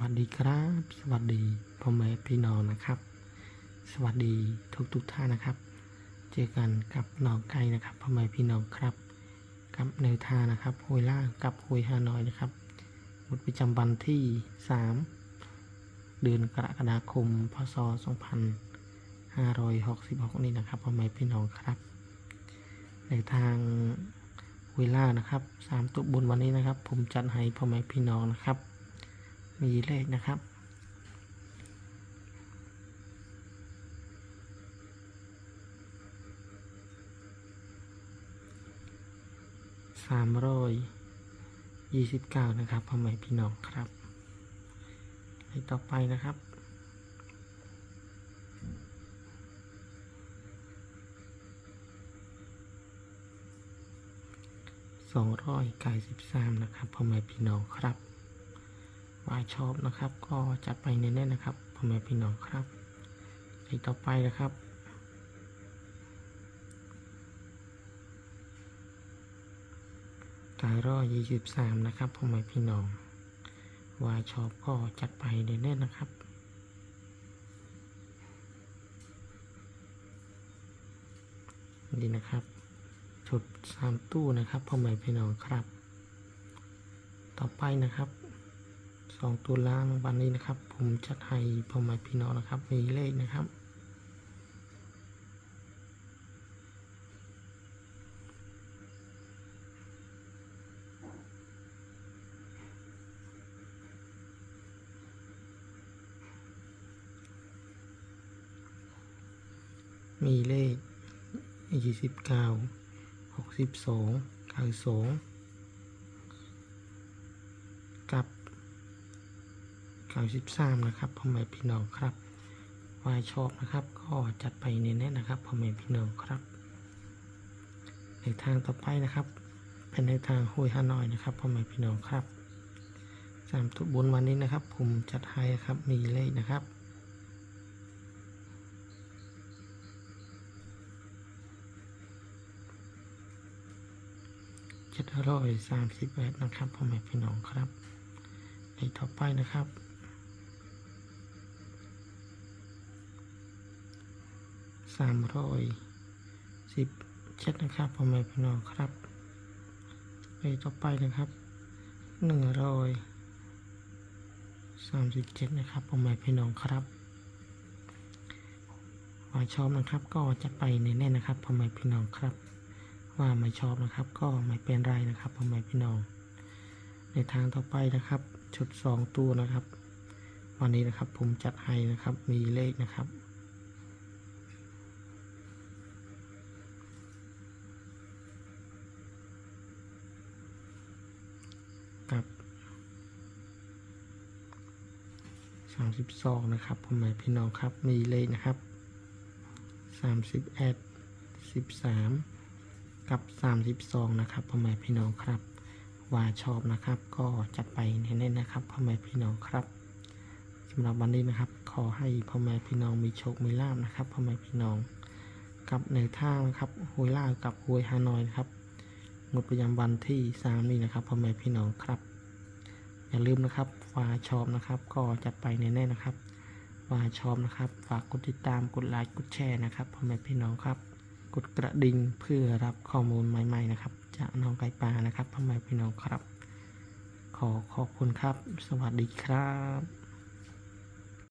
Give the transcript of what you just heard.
วัสดีครับ สวัสดีพ่อแม่พี่น้องนะครับ สวัสดีทุกทุกท่านนะครับ เจอกันกับน้องไก่นะครับพ่อแม่พี่น้องครับกับแนวทางนะครับหวยล่ากับหวยฮานอยนะครับหมดประจำวันที่ 3 เดือนกรกฎาคม พศ 2566 นี้นะครับพ่อแม่พี่น้องครับ ในทางเวลานะครับสามตุบุญวันนี้นะครับ ผมจัดให้พ่อแม่พี่น้องนะครับ มีเลขนะครับ สามร้อยยี่สิบเก้านะครับพ่อแม่พี่น้องครับเลขต่อไปนะครับสองร้อยเก้าสิบสามนะครับพ่อแม่พี่น้องครับ ว่าชอบนะครับ ก็จัดไปแน่ๆนะครับพ่อแม่พี่น้องครับเลขต่อไปนะครับกายร้อยยี่สิบสามนะครับพ่อแม่พี่น้องว่าชอบก็จัดไปแน่ๆนะครับนี่นะครับ ชุดสามตู้นะครับพ่อแม่พี่น้องครับ ต่อไปนะครับ สองตัวล่างวันนี้นะครับ ผมจัดให้พ่อแม่พี่น้องนะครับ มีเลขนะครับมีเลขยี่สิบเก้าหกสิบสองเก้าสอง เก้าสิบสามนะครับพ่อแม่พี่น้องครับวายชอบนะครับ ก็จัดไปเน้นๆนะครับพ่อแม่พี่น้องครับในทางต่อไปนะครับ เป็นในทางห้วยฮานอยนะครับพ่อแม่พี่น้องครับสามตุบุญวันนี้นะครับ ผมจัดให้ครับมีเลขนะครับเจ็ดร้อยสามสิบแปดนะครับพ่อแม่พี่น้องครับในต่อไปนะครับ สามร้อยสิบเจ็ดนะครับพ่อแม่พี่น้องครับในต่อไปนะครับหนึ่งร้อยสามสิบเจ็ดนะครับพ่อแม่พี่น้องครับว่าชอบนะครับก็จะไปแน่ๆนะครับพ่อแม่พี่น้องครับ ว่าไม่ชอบนะครับ ก็ไม่เป็นไรนะครับพ่อแม่พี่น้อง ในทางต่อไปนะครับชุดสองตัวนะครับ วันนี้นะครับผมจัดให้นะครับมีเลขนะครับ กับสามสิบสองนะครับพ่อแม่พี่น้องครับมีเลขนะครับสามสิบเอ็ดสิบสามกับ32นะครับพ่อแม่พี่น้องครับว่าชอบนะครับ ก็จัดไปเน้นๆนะครับพ่อแม่พี่น้องครับสำหรับวันนี้นะครับ ขอให้พ่อแม่พี่น้องมีโชคมีลาบนะครับพ่อแม่พี่น้องกับในทางนะครับหวยล่ากับหวยฮานอยนะครับ งดประจำวันที่ 3 นี้นะครับพ่อแม่พี่น้องครับ อย่าลืมนะครับว่าชอบนะครับ ก็จัดไปแน่ๆนะครับว่าชอบนะครับ ฝากกดติดตามกดไลค์กดแชร์นะครับพ่อแม่พี่น้องครับ กดกระดิ่งเพื่อรับข้อมูลใหม่ ๆนะครับ จากน้องไก่ปลานะครับพ่อแม่พี่น้องครับ ขอขอบคุณครับ สวัสดีครับ